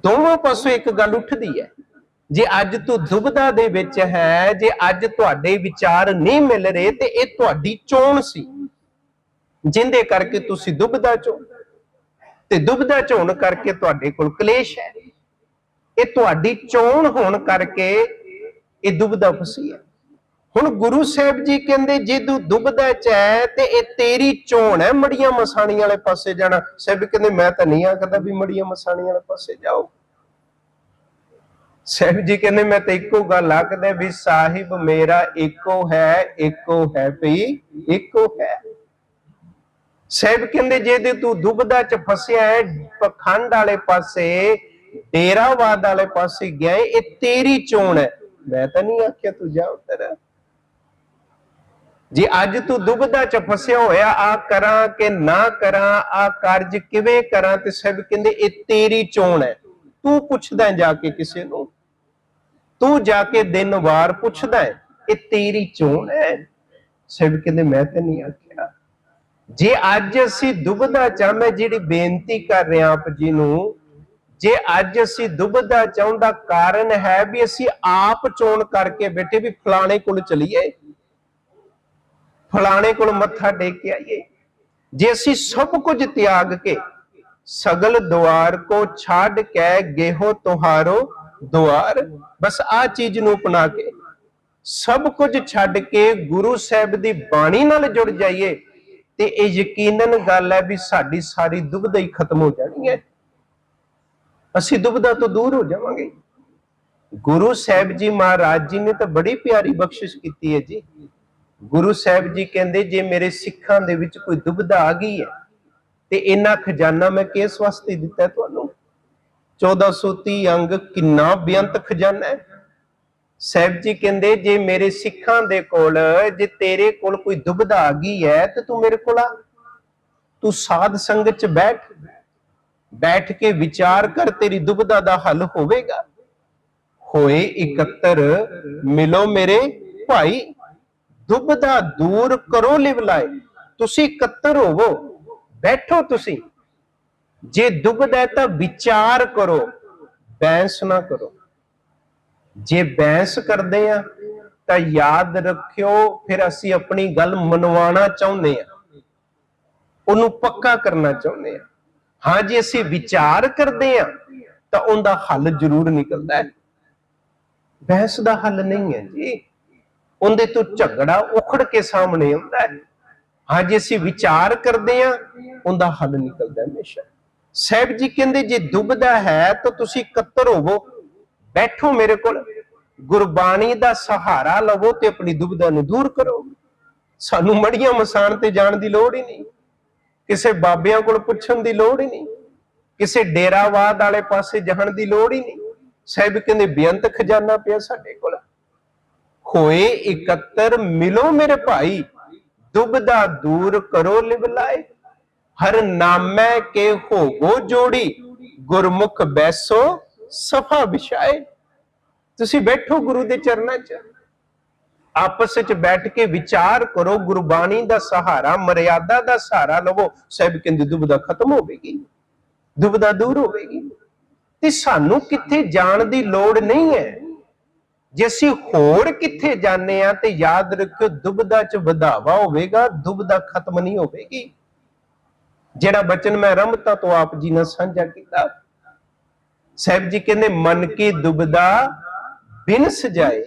ਦੋਵਾਂ ਪਾਸੋਂ ਇੱਕ ਗੱਲ ਉੱਠਦੀ ਹੈ। ਜੇ ਅੱਜ ਤੂੰ ਦੁਬਦਾ ਦੇ ਵਿੱਚ ਹੈ, ਜੇ ਅੱਜ ਤੁਹਾਡੇ ਵਿਚਾਰ ਨਹੀਂ ਮਿਲ ਰਹੇ ਤੇ ਇਹ ਤੁਹਾਡੀ ਚੋਣ ਸੀ, ਜਿੰਦੇ ਕਰਕੇ ਤੁਸੀਂ ਦੁਬਦਾ ਚੋ। ਤੇ ਦੁਬਦਾ ਚੋਣ ਕਰਕੇ ਤੁਹਾਡੇ ਕੋਲ ਕਲੇਸ਼ ਹੈ। ਇਹ ਤੁਹਾਡੀ ਚੋਣ ਹੋਣ ਕਰਕੇ ਇਹ ਦੁਬਦਾ ਫਸੀ ਹੈ। ਹੁਣ ਗੁਰੂ ਸਾਹਿਬ ਜੀ ਕਹਿੰਦੇ, ਜੇ ਤੂੰ ਦੁਬਦਾ ਚ ਹੈ ਤੇ ਇਹ ਤੇਰੀ ਚੋਣ ਹੈ, ਮੜੀਆਂ ਮਸਾਣੀ ਵਾਲੇ ਪਾਸੇ ਜਾਣਾ। ਸਾਹਿਬ ਕਹਿੰਦੇ, ਮੈਂ ਤਾਂ ਨਹੀਂ ਆਖਦਾ ਵੀ ਮੜੀਆਂ ਮਸਾਣੀ ਵਾਲੇ ਪਾਸੇ ਜਾਓ। ਸਾਹਿਬ ਜੀ ਕਹਿੰਦੇ, ਮੈਂ ਤਾਂ ਇੱਕੋ ਗੱਲ ਆਖਦਾ ਵੀ ਸਾਹਿਬ ਮੇਰਾ ਇੱਕੋ ਹੈ ਇੱਕੋ ਹੈ ਭਈ, ਇੱਕੋ ਹੈ। ਸਾਹਿਬ ਕਹਿੰਦੇ, ਜੇ ਤੇ ਤੂੰ ਦੁਬਦਾ ਚ ਫਸਿਆ ਹੈ, ਪਖੰਡ ਵਾਲੇ ਪਾਸੇ, ਡੇਰਾਵਾਦ ਵਾਲੇ ਪਾਸੇ ਗਿਆ ਇਹ ਤੇਰੀ ਚੋਣ ਹੈ। ਮੈਂ ਤਾਂ ਨਹੀਂ ਆਖਿਆ ਤੂੰ ਜਾ ਉਤਰ ਜੇ, ਅੱਜ ਤੂੰ ਦੁਬਦਾ ਚ ਫਸਿਆ ਹੋਇਆ, ਆ ਕਰਾਂ ਕਿ ਨਾ ਕਰਾਂ, ਆ ਕਾਰਜ ਕਿਵੇਂ ਕਰਾਂ ਤੇ ਸਭ ਕਹਿੰਦੇ ਇਹ ਤੇਰੀ ਚੋਣ ਹੈ। ਤੂੰ ਪੁੱਛਦਾ ਜਾ ਕੇ ਕਿਸੇ ਨੂੰ। ਤੂੰ ਜਾ ਕੇ ਦਿਨ ਵਾਰ ਪੁੱਛਦਾ ਹੈ, ਇਹ ਤੇਰੀ ਚੋਣ ਹੈ। ਸਭ ਕਹਿੰਦੇ ਮੈਂ ਤਾਂ ਨਹੀਂ ਆਖਿਆ। ਜੇ ਅੱਜ ਅਸੀਂ ਦੁਬਦਾ ਚਾਹ ਮੈਂ ਜਿਹੜੀ ਬੇਨਤੀ ਕਰ ਰਿਹਾ ਆਪ ਜੀ ਨੂੰ, ਜੇ ਅੱਜ ਅਸੀਂ ਦੁਬਦਾ ਚਾਹੁੰਦਾ ਕਾਰਨ ਹੈ ਵੀ ਅਸੀਂ ਆਪ ਚੋਣ ਕਰਕੇ ਬੈਠੇ ਵੀ ਫਲਾਣੇ ਕੋਲ ਚਲੀਏ ਫਲਾਣੇ ਕੋਲ ਮੱਥਾ ਟੇਕ ਕੇ ਆਈਏ ਜੇ ਅਸੀਂ ਸਭ ਕੁਝ ਤਿਆਗ ਕੇ ਸਗਲ ਦੁਆਰ ਕੋ ਛੱਡ ਕੇ ਗੇਹੋ ਤੁਹਾਰੋ ਦੁਆਰ, ਬਸ ਆ ਚੀਜ਼ ਨੂੰ ਅਪਣਾ ਕੇ ਸਭ ਕੁਝ ਛੱਡ ਕੇ ਗੁਰੂ ਸਾਹਿਬ ਦੀ ਬਾਣੀ ਨਾਲ ਜੁੜ ਜਾਈਏ, ਤੇ ਇਹ ਯਕੀਨਨ ਗੱਲ ਹੈ ਵੀ ਸਾਡੀ ਸਾਰੀ ਦੁਬਦਾ ਹੀ ਖਤਮ ਹੋ ਜਾਣੀ ਹੈ। ਅਸੀਂ ਦੁਬਧਾ ਤੋਂ ਦੂਰ ਹੋ ਜਾਵਾਂਗੇ। ਗੁਰੂ ਸਾਹਿਬ ਜੀ ਮਹਾਰਾਜ ਜੀ ਨੇ ਤਾਂ ਬੜੀ ਪਿਆਰੀ ਬਖਸ਼ਿਸ਼ ਕੀਤੀ ਹੈ ਜੀ। ਗੁਰੂ ਸਾਹਿਬ ਜੀ ਕਹਿੰਦੇ, ਜੇ ਮੇਰੇ ਸਿੱਖਾਂ ਦੇ ਵਿੱਚ ਕੋਈ ਦੁਬਦਾ ਆ ਗਈ ਹੈ, ਤੇ ਇਹਨਾਂ ਖਜ਼ਾਨਾ ਮੈਂ ਕਿਸ ਵਾਸਤੇ ਦਿੱਤਾ ਹੈ ਤੁਹਾਨੂੰ 1430 ਅੰਗ ਕਿੰਨਾ ਬੇਅੰਤ ਖਜ਼ਾਨਾ ਹੈ। ਸਾਹਿਬ ਜੀ ਕਹਿੰਦੇ, ਜੇ ਮੇਰੇ ਸਿੱਖਾਂ ਦੇ ਕੋਲ, ਜੇ ਤੇਰੇ ਕੋਲ ਕੋਈ ਦੁਬਦਾ ਆ ਗਈ ਹੈ, ਤੇ ਤੂੰ ਮੇਰੇ ਕੋਲ ਆ। ਤੂੰ ਸਾਧ ਸੰਗਤ ਚ ਬੈਠ। ਬੈਠ ਕੇ ਵਿਚਾਰ ਕਰ, ਤੇਰੀ ਦੁਬਦਾ ਦਾ ਹੱਲ ਹੋਵੇਗਾ। ਹੋਏ ਇਕੱਤਰ, ਮਿਲੋ ਮੇਰੇ ਭਾਈ। ਦੁਬਦਾ ਦੂਰ ਕਰੋ ਲਿਵ ਲਾਏ ਤੁਸੀਂ ਇਕੱਤਰ ਹੋਵੋ, ਬੈਠੋ ਤੁਸੀਂ। ਜੇ ਦੁਬਦਾ ਤਾਂ ਵਿਚਾਰ ਕਰੋ ਬੈਂਸ ਨਾ ਕਰੋ। ਜੇ ਬੈਂਸ ਕਰਦੇ ਆ, ਤਾਂ ਯਾਦ ਰੱਖਿਓ, ਫਿਰ ਅਸੀਂ ਆਪਣੀ ਗੱਲ ਮਨਵਾਉਣਾ ਚਾਹੁੰਦੇ ਆ। ਉਹਨੂੰ ਪੱਕਾ ਕਰਨਾ ਚਾਹੁੰਦੇ ਆ। ਹਾਂ, ਜੇ ਅਸੀਂ ਵਿਚਾਰ ਕਰਦੇ ਆ, ਤਾਂ ਉਹਦਾ ਹੱਲ ਜ਼ਰੂਰ ਨਿਕਲਦਾ ਹੈ। ਬਹਿਸ ਦਾ ਹੱਲ ਨਹੀਂ ਹੈ ਜੀ। ਉਹਦੇ ਤੋਂ ਝਗੜਾ ਉਖੜ ਕੇ ਸਾਹਮਣੇ ਆਉਂਦਾ ਹੈ। ਹਾਂ ਜੇ, ਅਸੀਂ ਵਿਚਾਰ ਕਰਦੇ ਆ ਉਹਦਾ ਹੱਲ ਨਿਕਲਦਾ ਹਮੇਸ਼ਾ। ਸਾਹਿਬ ਜੀ ਕਹਿੰਦੇ, ਜੇ ਦੁਬਦਾ ਹੈ ਤਾਂ ਤੁਸੀਂ ਇਕੱਤਰ ਹੋਵੋ। ਬੈਠੋ ਮੇਰੇ ਕੋਲ। ਗੁਰਬਾਣੀ ਦਾ ਸਹਾਰਾ ਲਵੋ ਤੇ ਆਪਣੀ ਦੁਬਦਾ ਨੂੰ ਦੂਰ ਕਰੋ। ਸਾਨੂੰ ਮੜੀਆਂ ਮਸਾਨ ਤੇ ਜਾਣ ਦੀ ਲੋੜ ਹੀ ਨਹੀਂ। ਕਿਸੇ ਬਾਬਿਆਂ ਕੋਲ ਪੁੱਛਣ ਦੀ ਲੋੜ ਹੀ ਨਹੀਂ। ਕਿਸੇ ਡੇਰਾਵਾਦ ਵਾਲੇ ਪਾਸੇ ਜਾਣ ਦੀ ਲੋੜ ਹੀ ਨਹੀਂ। ਸਾਹਿਬ ਕਹਿੰਦੇ, ਬੇਅੰਤ ਖਜ਼ਾਨਾ ਪਿਆ ਸਾਡੇ ਕੋਲ। ਹੋਏ ਇਕੱਤਰ, ਮਿਲੋ ਮੇਰੇ ਭਾਈ। ਦੁਬਦਾ ਦੂਰ ਕਰੋ ਲਿਵ ਲਾਏ ਹਰ ਨਾਮੈ ਕੇ ਹੋਵੋ ਜੋੜੀ। ਗੁਰਮੁਖ ਬੈਸੋ, ਸਫਾ ਵਿਛਾਏ। ਤੁਸੀਂ ਬੈਠੋ ਗੁਰੂ ਦੇ ਚਰਨਾਂ 'ਚ। ਆਪਸ ਵਿੱਚ ਬੈਠ ਕੇ ਵਿਚਾਰ ਕਰੋ। ਗੁਰਬਾਣੀ ਦਾ ਸਹਾਰਾ, ਮਰਿਆਦਾ ਦਾ ਸਹਾਰਾ ਲਵੋ। ਸਾਹਿਬ ਕਹਿੰਦੇ ਦੁਬਦਾ ਖਤਮ ਹੋਵੇਗੀ। ਦੁਬਦਾ ਦੂਰ ਹੋਵੇਗੀ। ਤੇ ਸਾਨੂੰ ਕਿੱਥੇ ਜਾਣ ਦੀ ਲੋੜ ਨਹੀਂ ਹੈ। ਜੇ ਅਸੀਂ ਹੋਰ ਕਿੱਥੇ ਜਾਣੇ ਆ ਤੇ ਯਾਦ ਰੱਖਿਓ, ਦੁਬਦਾ ਚ ਵਧਾਵਾ ਹੋਵੇਗਾ, ਦੁਬਦਾ ਖਤਮ ਨਹੀਂ ਹੋਵੇਗੀ। ਜਿਹੜਾ ਬਚਨ ਮੈਂ ਰਮਤਾ ਤੋਂ ਆਪ ਜੀ ਨਾਲ ਸਾਂਝਾ ਕੀਤਾ, ਸਾਹਿਬ ਜੀ ਕਹਿੰਦੇ, ਮਨ ਕੀ ਦੁਬਦਾ ਬਿਨ ਸਜਾਏ,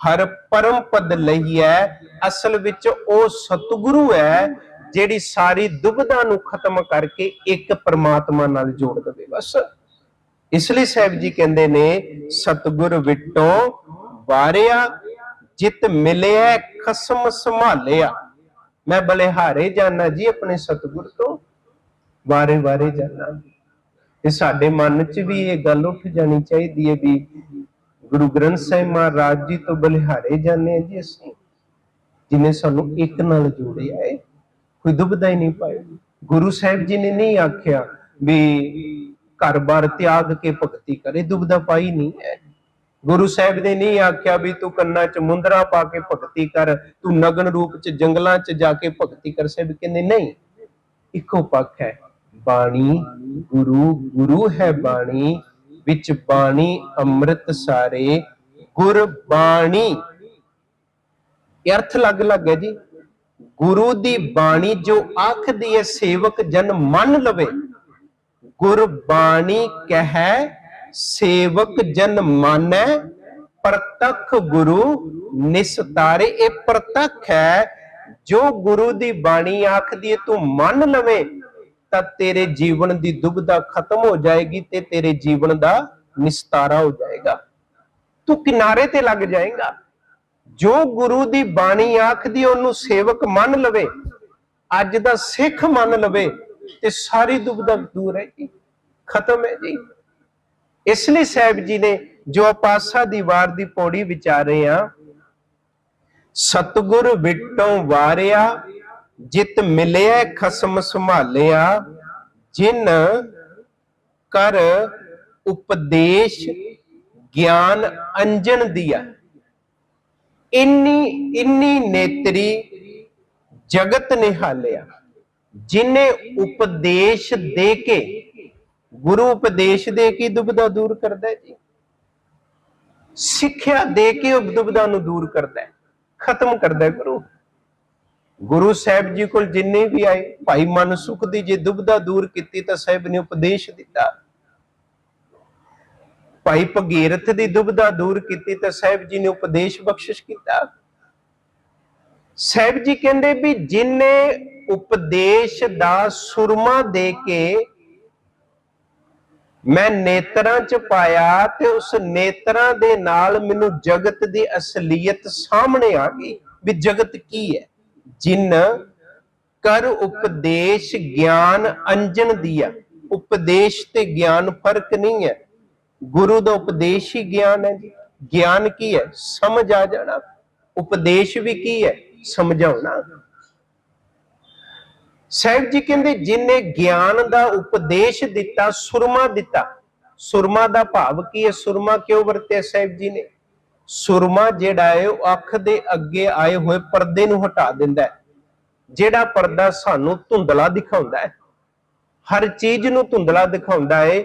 ਹਰ ਪਰਮ ਪਦ ਲਈਐ, ਅਸਲ ਵਿੱਚ ਉਹ ਸਤਿਗੁਰੂ ਹੈ, ਜਿਹੜੀ ਸਾਰੀ ਦੁਬਦਾ ਨੂੰ ਖਤਮ ਕਰਕੇ ਇੱਕ ਪਰਮਾਤਮਾ ਨਾਲ ਜੋੜ ਦੇਵੇ, ਬਸ। ਇਸ ਲਈ ਸਾਹਿਬ ਜੀ ਕਹਿੰਦੇ ਨੇ, ਸਤਿਗੁਰ ਵਿਟੋ ਵਾਰਿਆ, ਜਿਤ ਮਿਲਿਆ ਖਸਮ ਸੰਭਾਲਿਆ। ਮੈਂ ਬਲਿਹਾਰੇ ਜਾਣਾ ਜੀ, ਆਪਣੇ ਸਤਿਗੁਰ ਤੋਂ ਵਾਰੇ ਵਾਰੇ ਜਾਣਾ ਤੇ ਸਾਡੇ ਮਨ 'ਚ ਵੀ ਇਹ ਗੱਲ ਉੱਠ ਜਾਣੀ ਚਾਹੀਦੀ ਹੈ ਵੀ ਗੁਰੂ ਗ੍ਰੰਥ ਸਾਹਿਬ ਮਹਾਰਾਜ ਜੀ ਤੋਂ ਬਲਿਹਾਰੇ ਜਾਂਦੇ ਹਾਂ ਜੀ ਅਸੀਂ। ਜਿਨੇ ਸਾਨੂੰ ਇੱਕ ਨਾਲ ਜੋੜਿਆ ਹੈ, ਕੋਈ ਦੁਬਦਾ ਹੀ ਨਹੀਂ ਪਾਇਆ। ਗੁਰੂ ਸਾਹਿਬ ਜੀ ਨੇ ਨਹੀਂ ਆਖਿਆ ਵੀ ਘਰ-ਬਾਰ ਤਿਆਗ ਕੇ ਭਗਤੀ ਕਰੇ ਦੁਬਦਾ ਪਾਈ ਨਹੀਂ ਹੈ। ਗੁਰੂ ਸਾਹਿਬ ਨੇ ਨਹੀਂ ਆਖਿਆ ਵੀ ਤੂੰ ਕੰਨਾਂ 'ਚ ਮੁੰਦਰਾ ਪਾ ਕੇ ਭਗਤੀ ਕਰ, ਤੂੰ ਨਗਨ ਰੂਪ 'ਚ ਜੰਗਲਾਂ 'ਚ ਜਾ ਕੇ ਭਗਤੀ ਕਰ। ਸਾਹਿਬ ਕਹਿੰਦੇ, ਨਹੀਂ, ਇੱਕੋ ਪੱਖ ਹੈ। ਬਾਣੀ ਗੁਰੂ ਗੁਰੂ ਹੈ ਬਾਣੀ, ਵਿੱਚ ਬਾਣੀ ਅੰਮ੍ਰਿਤ ਸਾਰੇ ਗੁਰ ਬਾਣੀ ਇਹ ਅਰਥ ਅਲੱਗ-ਅਲੱਗ ਹੈ ਜੀ। ਗੁਰੂ ਦੀ ਬਾਣੀ ਜੋ ਆਖਦੀ ਹੈ, ਸੇਵਕ ਜਨ ਮੰਨ ਲਵੇ ਗੁਰਬਾਣੀ ਕਹੈ, ਸੇਵਕ ਜਨ ਮਾਨੈ, ਪ੍ਰਤੱਖ ਗੁਰੂ ਨਿਸਤਾਰੇ ਇਹ ਪ੍ਰਤੱਖ ਹੈ, ਜੋ ਗੁਰੂ ਦੀ ਬਾਣੀ ਆਖਦੀ ਹੈ, ਤੂੰ ਮੰਨ ਲਵੇ, ਤਾਂ ਤੇਰੇ ਜੀਵਨ ਦੀ ਦੁਬਦਾ ਖਤਮ ਹੋ ਜਾਏਗੀ ਤੇ ਤੇਰੇ ਜੀਵਨ ਦਾ ਨਿਸਤਾਰਾ ਹੋ ਜਾਏਗਾ। ਤੂੰ ਕਿਨਾਰੇ ਤੇ ਲੱਗ ਜਾਏਗਾ। ਜੋ ਗੁਰੂ ਦੀ ਬਾਣੀ ਆਖਦੀ ਉਹਨੂੰ ਸੇਵਕ ਮੰਨ ਲਵੇ, ਅੱਜ ਦਾ ਸਿੱਖ ਮੰਨ ਲਵੇ ਤੇ ਸਾਰੀ ਦੁਬਦਾ ਦੂਰ ਹੈ ਜੀ, ਖਤਮ ਹੈ ਜੀ। ਇਸ ਲਈ ਸਾਹਿਬ ਜੀ ਨੇ ਜੋ ਆਪਾਸਾ ਦੀ ਦੀ ਪੌੜੀ ਵਿਚਾਰੇ ਆ, ਸਤਗੁਰ ਵਿਟੋਂ ਵਾਰਿਆ, ਜਿਤ ਮਿਲਿਆ ਖਸਮ ਸੰਭਾਲਿਆ, ਜਿਨ ਕਰ ਉਪਦੇਸ਼ ਗਿਆਨ ਅੰਜਨ ਦਿਆ। ਇੰਨੀ ਇੰਨੀ ਨੇਤਰੀ ਜਗਤ ਨਿਹਾਲਿਆ। ਜਿਨੇ ਉਪਦੇਸ਼ ਦੇ ਕੇ, ਗੁਰੂ ਉਪਦੇਸ਼ ਦੇ ਕੇ ਦੁਬਦਾ ਦੂਰ ਕਰਦਾ ਜੀ। ਸਿੱਖਿਆ ਦੇ ਕੇ ਉਹ ਦੁਬਦਾ ਨੂੰ ਦੂਰ ਕਰਦਾ ਹੈ, ਖਤਮ ਕਰਦਾ ਗੁਰੂ। ਗੁਰੂ ਸਾਹਿਬ ਜੀ ਕੋਲ ਜਿੰਨੇ ਵੀ ਆਏ, ਭਾਈ ਮਨ ਸੁਖ ਦੀ ਜੇ ਦੁਬਦਾ ਦੂਰ ਕੀਤੀ ਤਾਂ ਸਾਹਿਬ ਨੇ ਉਪਦੇਸ਼ ਦਿੱਤਾ। ਭਾਈ ਭਗੀਰਥ ਦੀ ਦੁਬਦਾ ਦੂਰ ਕੀਤੀ ਤਾਂ ਸਾਹਿਬ ਜੀ ਨੇ ਉਪਦੇਸ਼ ਬਖਸ਼ਿਸ਼ ਕੀਤਾ। ਸਾਹਿਬ ਜੀ ਕਹਿੰਦੇ ਵੀ ਜਿਨੇ ਉਪਦੇਸ਼ ਦਾ ਸੁਰਮਾ ਦੇ ਕੇ ਮੈਂ ਨੇਤਰਾਂ ਚ ਪਾਇਆ ਤੇ ਉਸ ਨੇਤਰਾਂ ਦੇ ਨਾਲ ਮੈਨੂੰ ਜਗਤ ਦੀ ਅਸਲੀਅਤ ਸਾਹਮਣੇ ਆ ਗਈ, ਵੀ ਜਗਤ ਕੀ ਹੈ? ਜਿਨ ਕਰ ਉਪਦੇਸ਼ ਗਿਆਨ ਅੰਜਨ ਦਿਆ। ਉਪਦੇਸ਼ ਤੇ ਗਿਆਨ ਫ਼ਰਕ ਨਹੀਂ ਹੈ। ਗੁਰੂ ਦਾ ਉਪਦੇਸ਼ ਹੀ ਗਿਆਨ ਹੈ ਜੀ। ਗਿਆਨ ਕੀ ਹੈ? ਸਮਝ ਆ ਜਾਣਾ। ਉਪਦੇਸ਼ ਵੀ ਕੀ ਹੈ? ਸਮਝਾਉਣਾ। ਸਾਹਿਬ ਜੀ ਕਹਿੰਦੇ, ਜਿਨੇ ਗਿਆਨ ਦਾ ਉਪਦੇਸ਼ ਦਿੱਤਾ, ਸੁਰਮਾ ਦਿੱਤਾ, ਸੁਰਮਾ ਦਾ ਭਾਵ ਕੀ ਹੈ? ਸੁਰਮਾ ਕਿਉਂ ਵਰਤਿਆ ਸਾਹਿਬ ਜੀ ਨੇ? ਸੁਰਮਾ ਜਿਹੜਾ ਹੈ, ਉਹ ਅੱਖ ਦੇ ਅੱਗੇ ਆਏ ਹੋਏ ਪਰਦੇ ਨੂੰ ਹਟਾ ਦਿੰਦਾ ਹੈ, ਜਿਹੜਾ ਪਰਦਾ ਸਾਨੂੰ ਧੁੰਦਲਾ ਦਿਖਾਉਂਦਾ ਹੈ। ਹਰ ਚੀਜ਼ ਨੂੰ ਧੁੰਦਲਾ ਦਿਖਾਉਂਦਾ ਹੈ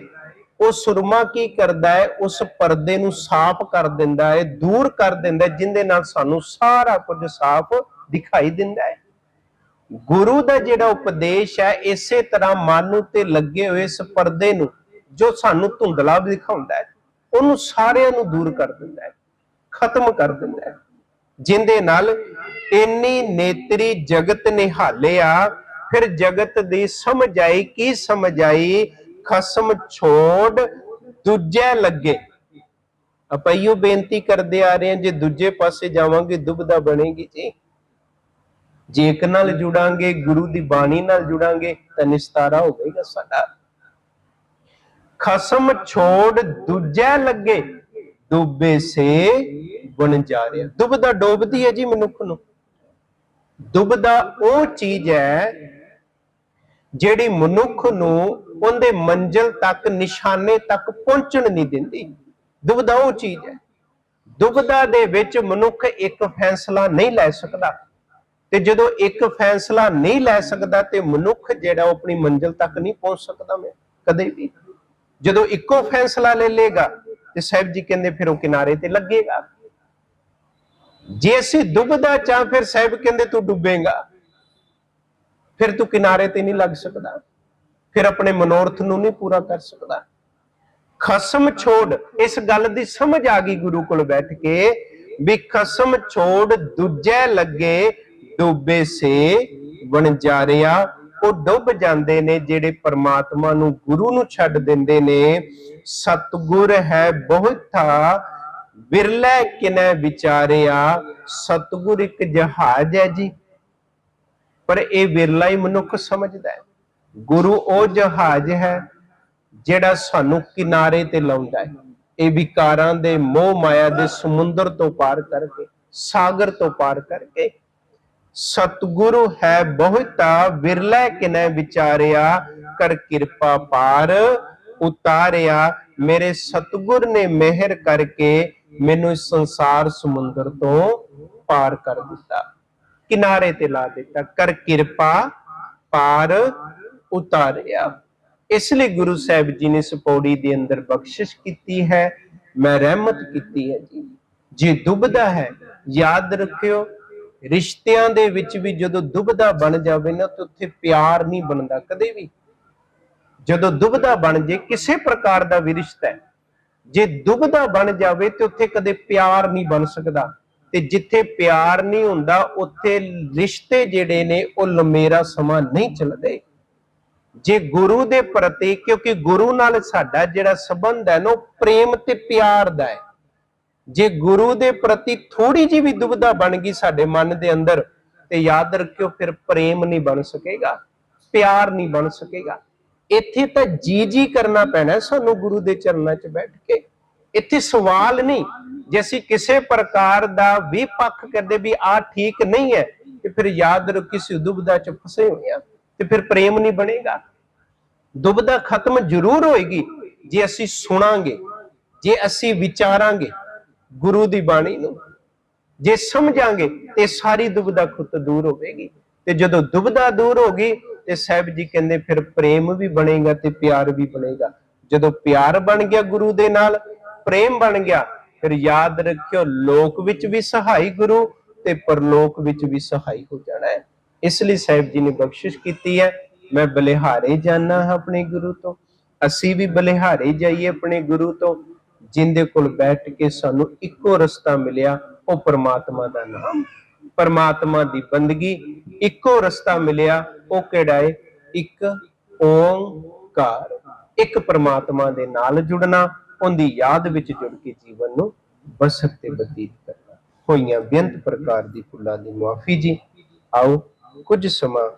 ਉਹ ਸੁਰਮਾ ਕੀ ਕਰਦਾ ਹੈ? ਉਸ ਪਰਦੇ ਨੂੰ ਸਾਫ਼ ਕਰ ਦਿੰਦਾ ਹੈ, ਦੂਰ ਕਰ ਦਿੰਦਾ ਹੈ, ਜਿੰਦੇ ਨਾਲ ਸਾਨੂੰ ਸਾਰਾ ਕੁਝ ਸਾਫ਼ ਦਿਖਾਈ ਦਿੰਦਾ ਹੈ। ਗੁਰੂ ਦਾ ਜਿਹੜਾ ਉਪਦੇਸ਼ ਹੈ, ਇਸੇ ਤਰ੍ਹਾਂ ਮਨ ਉਤੇ ਲੱਗੇ ਹੋਏ ਇਸ ਪਰਦੇ ਨੂੰ, ਜੋ ਸਾਨੂੰ ਧੁੰਦਲਾ ਦਿਖਾਉਂਦਾ ਹੈ, ਉਹਨੂੰ ਸਾਰਿਆਂ ਨੂੰ ਦੂਰ ਕਰ ਦਿੰਦਾ ਹੈ, ਖਤਮ ਕਰ ਦਿੰਦਾ ਹੈ। ਜਿੰਦੇ ਨਾਲ ਇੰਨੀ ਨੇਤਰੀ ਜਗਤ ਨਿਹਾਲਿਆ ਫਿਰ ਜਗਤ ਦੀ ਸਮਝ ਆਈ, ਕੀ ਸਮਝ ਆਈ? ਖਸਮ ਛੋੜ ਦੂਜੇ ਲੱਗੇ। ਆਪਾਂ ਇਹੋ ਬੇਨਤੀ ਕਰਦੇ ਆ ਰਹੇ ਹਾਂ, ਜੇ ਦੂਜੇ ਪਾਸੇ ਜਾਵਾਂਗੇ ਦੁਬਦਾ ਬਣੇਗੀ ਜੀ। ਜੇ ਇੱਕ ਨਾਲ ਜੁੜਾਂਗੇ, ਗੁਰੂ ਦੀ ਬਾਣੀ ਨਾਲ ਜੁੜਾਂਗੇ, ਤਾਂ ਨਿਸਤਾਰਾ ਹੋਵੇਗਾ ਸਾਡਾ। ਖਸਮ ਛੋੜ ਦੂਜੇ ਲੱਗੇ ਡੁੱਬੇ ਸੇ ਬਣ ਜਾ ਰਿਹਾ। ਦੁਬਦਾ ਡੋਬਦੀ ਹੈ ਜੀ ਮਨੁੱਖ ਨੂੰ। ਦੁਬਦਾ ਉਹ ਚੀਜ਼ ਹੈ ਜਿਹੜੀ ਮਨੁੱਖ ਨੂੰ ਉਹਦੇ ਮੰਜ਼ਿਲ ਤੱਕ, ਨਿਸ਼ਾਨੇ ਤੱਕ ਪਹੁੰਚਣ ਨਹੀਂ ਦਿੰਦੀ। ਦੁਬਦਾ ਉਹ ਚੀਜ਼ ਹੈ। ਦੁਬਦਾ ਦੇ ਵਿੱਚ ਮਨੁੱਖ ਇੱਕ ਫੈਸਲਾ ਨਹੀਂ ਲੈ ਸਕਦਾ। ਤੇ ਜਦੋਂ ਇੱਕ ਫੈਸਲਾ ਨਹੀਂ ਲੈ ਸਕਦਾ ਤੇ ਮਨੁੱਖ ਜਿਹੜਾ ਉਹ ਆਪਣੀ ਮੰਜ਼ਿਲ ਤੱਕ ਨਹੀਂ ਪਹੁੰਚ ਸਕਦਾ ਮੈਂ, ਕਦੇ ਵੀ। ਜਦੋਂ ਇੱਕੋ ਫੈਸਲਾ ਲੈ ਲੇਗਾ ਤੇ ਸਾਹਿਬ ਜੀ ਕਹਿੰਦੇ ਫਿਰ ਉਹ ਕਿਨਾਰੇ ਤੇ ਲੱਗੇਗਾ। ਜੇ ਅਸੀਂ ਡੁੱਬਦਾ ਚਾਹ ਫਿਰ ਸਾਹਿਬ ਕਹਿੰਦੇ ਤੂੰ ਡੁੱਬੇਗਾ। ਫਿਰ ਤੂੰ ਕਿਨਾਰੇ ਤੇ ਨਹੀਂ ਲੱਗ ਸਕਦਾ। ਫਿਰ ਆਪਣੇ ਮਨੋਰਥ ਨੂੰ ਨਹੀਂ ਪੂਰਾ ਕਰ ਸਕਦਾ। ਖਸਮ ਛੋੜ, ਇਸ ਗੱਲ ਦੀ ਸਮਝ ਆ ਗਈ ਗੁਰੂ ਕੋਲ ਬੈਠ ਕੇ ਵੀ ਖਸਮ ਛੋੜ ਦੂਜੇ ਲੱਗੇ ਡੁੱਬੇ ਸੇ ਵਣਜਾਰਿਆ। ਉਹ ਡੁੱਬ ਜਾਂਦੇ ਨੇ ਜਿਹੜੇ ਪਰਮਾਤਮਾ ਨੂੰ ਗੁਰੂ ਨੂੰ ਛੱਡ ਦਿੰਦੇ ਨੇ। ਸਤਗੁਰ ਹੈ ਬਹੁਤਾ ਬਿਰਲੇ ਕਿਨੇ ਵਿਚਾਰਿਆ। ਸਤਗੁਰ ਇੱਕ ਜਹਾਜ਼ ਹੈ ਜੀ। ਪਰ ਇਹ ਵਿਰਲਾ ਹੀ ਮਨੁੱਖ ਸਮਝਦਾ ਹੈ। ਗੁਰੂ ਉਹ ਜਹਾਜ਼ ਹੈ ਜਿਹੜਾ ਸਾਨੂੰ ਕਿਨਾਰੇ ਤੇ ਲਾਉਂਦਾ ਹੈ। ਇਹ ਵਿਕਾਰਾਂ ਦੇ ਮੋਹ ਮਾਇਆ ਦੇ ਸਮੁੰਦਰ ਤੋਂ ਪਾਰ ਕਰਕੇ, ਸਾਗਰ ਤੋਂ ਪਾਰ ਕਰਕੇ। ਸਤਿਗੁਰੂ ਹੈ ਬਹੁਤਾ, ਵਿਰਲਾ ਕਿਨੇ ਵਿਚਾਰਿਆ, ਕਰ ਕਿਰਪਾ ਪਾਰ ਉਤਾਰਿਆ। ਮੇਰੇ ਸਤਿਗੁਰ ਨੇ ਮਿਹਰ ਕਰਕੇ ਮੈਨੂੰ ਇਸ ਸੰਸਾਰ ਸਮੁੰਦਰ ਤੋਂ ਪਾਰ ਕਰ ਦਿੱਤਾ। ਕਿਨਾਰੇ ਤੇ ਲਾ ਦਿੱਤਾ। ਕਰ ਕਿਰਪਾ ਪਾਰ ਉਤਾਰਿਆ। ਇਸ ਲਈ ਗੁਰੂ ਸਾਹਿਬ ਜੀ ਨੇ ਸਪੋੜੀ ਦੇ ਅੰਦਰ ਬਖਸ਼ਿਸ਼ ਕੀਤੀ ਹੈ, ਮੈਂ ਰਹਿਮਤ ਕੀਤੀ ਹੈ ਜੀ। ਜੇ ਦੁਬਦਾ ਹੈ, ਯਾਦ ਰੱਖਿਓ, ਰਿਸ਼ਤਿਆਂ ਦੇ ਵਿੱਚ ਵੀ ਜਦੋਂ ਦੁਬਦਾ ਬਣ ਜਾਵੇ ਨਾ, ਤਾਂ ਉੱਥੇ ਪਿਆਰ ਨਹੀਂ ਬਣਦਾ ਕਦੇ ਵੀ। ਜਦੋਂ ਦੁਬਦਾ ਬਣ ਜੇ, ਕਿਸੇ ਪ੍ਰਕਾਰ ਦਾ ਵੀ ਰਿਸ਼ਤਾ ਹੈ। ਜੇ ਦੁਬਦਾ ਬਣ ਜਾਵੇ, ਤੇ ਉੱਥੇ ਕਦੇ ਪਿਆਰ ਨਹੀਂ ਬਣ ਸਕਦਾ। ਤੇ ਜਿੱਥੇ ਪਿਆਰ ਨਹੀਂ ਹੁੰਦਾ, ਉੱਥੇ ਰਿਸ਼ਤੇ ਜਿਹੜੇ ਨੇ, ਉਹ ਲੰਮੇਰਾ ਸਮਾਂ ਨਹੀਂ ਚੱਲਦੇ। ਜੇ ਗੁਰੂ ਦੇ ਪ੍ਰਤੀ, ਕਿਉਂਕਿ ਗੁਰੂ ਨਾਲ ਸਾਡਾ ਜਿਹੜਾ ਸੰਬੰਧ ਹੈ ਨਾ ਪ੍ਰੇਮ ਤੇ ਪਿਆਰ ਦਾ ਹੈ। ਜੇ ਗੁਰੂ ਦੇ ਪ੍ਰਤੀ ਥੋੜੀ ਜਿਹੀ ਵੀ ਦੁਬਦਾ ਬਣ ਗਈ ਸਾਡੇ ਮਨ ਦੇ ਅੰਦਰ, ਤੇ ਯਾਦ ਰੱਖਿਓ, ਫਿਰ ਪ੍ਰੇਮ ਨਹੀਂ ਬਣ ਸਕੇਗਾ, ਪਿਆਰ ਨਹੀਂ ਬਣ ਸਕੇਗਾ। ਇੱਥੇ ਤਾਂ ਜੀ ਜੀ ਕਰਨਾ ਪੈਣਾ ਸਾਨੂੰ ਗੁਰੂ ਦੇ ਚਰਨਾਂ 'ਚ ਬੈਠ ਕੇ। ਇੱਥੇ ਸਵਾਲ ਨਹੀਂ। ਜੇ ਅਸੀਂ ਕਿਸੇ ਪ੍ਰਕਾਰ ਦਾ ਵੀ ਪੱਖ ਕਰਦੇ ਵੀ ਆ ਠੀਕ ਨਹੀਂ ਹੈ, ਤੇ ਫਿਰ ਯਾਦ ਰੱਖੋ ਕਿਸੇ ਦੁਬਦਾ 'ਚ ਫਸੇ ਹੋਏ ਆ ਤੇ ਫਿਰ ਪ੍ਰੇਮ ਨਹੀਂ ਬਣੇਗਾ। ਦੁਬਦਾ ਖਤਮ ਜ਼ਰੂਰ ਹੋਏਗੀ, ਜੇ ਅਸੀਂ ਸੁਣਾਂਗੇ, ਜੇ ਅਸੀਂ ਵਿਚਾਰਾਂਗੇ ਗੁਰੂ ਦੀ ਬਾਣੀ ਨੂੰ, ਜੇ ਸਮਝਾਂਗੇ, ਤੇ ਸਾਰੀ ਦੁਬਦਾ ਖੁੱਤ ਦੂਰ ਹੋਵੇਗੀ। ਤੇ ਜਦੋਂ ਦੁਬਦਾ ਦੂਰ ਹੋਗੀ ਤੇ ਸਾਹਿਬ ਜੀ ਕਹਿੰਦੇ ਫਿਰ ਪ੍ਰੇਮ ਵੀ ਬਣੇਗਾ ਤੇ ਪਿਆਰ ਵੀ ਬਣੇਗਾ। ਜਦੋਂ ਪਿਆਰ ਬਣ ਗਿਆ ਗੁਰੂ ਦੇ ਨਾਲ, ਪ੍ਰੇਮ ਬਣ ਗਿਆ ਫਿਰ ਯਾਦ ਰੱਖਿਓ, ਲੋਕ ਵਿੱਚ ਵੀ ਸਹਾਈ ਗੁਰੂ ਤੇ ਪਰਲੋਕ ਵਿੱਚ ਵੀ ਸਹਾਈ ਹੋ ਜਾਣਾ ਹੈ। ਇਸ ਲਈ ਸਾਹਿਬ ਜੀ ਨੇ ਬਖਸ਼ਿਸ਼ ਕੀਤੀ ਹੈ, ਮੈਂ ਬਲਿਹਾਰੇ ਜਾਣਾ ਆਪਣੇ ਗੁਰੂ ਤੋਂ। ਅਸੀਂ ਵੀ ਬਲਿਹਾਰੇ ਜਾਈਏ ਆਪਣੇ ਗੁਰੂ ਤੋਂ, ਜਿੰਦੇ ਕੋਲ ਬੈਠ ਕੇ ਸਾਨੂੰ ਇੱਕੋ ਰਸਤਾ ਮਿਲਿਆ, ਉਹ ਪਰਮਾਤਮਾ ਦਾ ਨਾਮ। ਪਰਮਾਤਮਾ ਦੀ ਬੰਦਗੀ, ਇੱਕੋ ਰਸਤਾ ਮਿਲਿਆ, ਉਹ ਕਿਹੜਾ ਹੈ? ਇੱਕ ਓੰਕਾਰ। ਇੱਕ ਪਰਮਾਤਮਾ ਦੇ ਨਾਲ ਜੁੜਨਾ ਉਹਦੀ ਯਾਦ ਵਿੱਚ ਜੁੜ ਕੇ ਜੀਵਨ ਨੂੰ ਬਸਕ ਤੇ ਬਤੀਤ ਕਰਨਾ। ਹੋਈਆਂ ਬੇਅੰਤ ਪ੍ਰਕਾਰ ਦੀ ਫੁੱਲਾਂ ਦੀ ਮੁਆਫੀ ਜੀ। ਆਓ ਕੁਝ ਸਮਾਂ